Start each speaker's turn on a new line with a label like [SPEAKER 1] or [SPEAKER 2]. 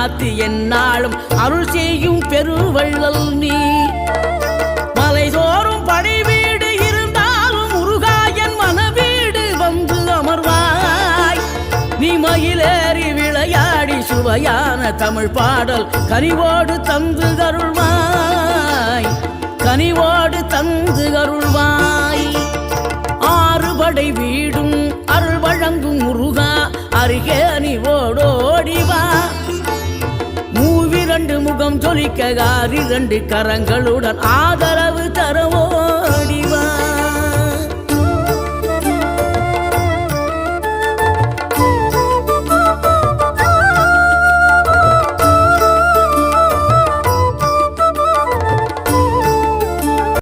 [SPEAKER 1] காத்து என்னாலும் அருள் செய்யும் பெருவள்ளல் நீ. மலைதோறும் படை வீடு இருந்தாலும் முருகாயன் மனவீடு வந்து அமர்வாய். நீ மயிலேறி விளையாடி சுவையான தமிழ் பாடல் கனிவோடு தந்து அருள்வாய். கனிவோடு தந்து அருள்வாய். மூவிரண்டு முகம் ஜொலிக்க ரெண்டு கரங்களுடன் ஆதரவு தரும்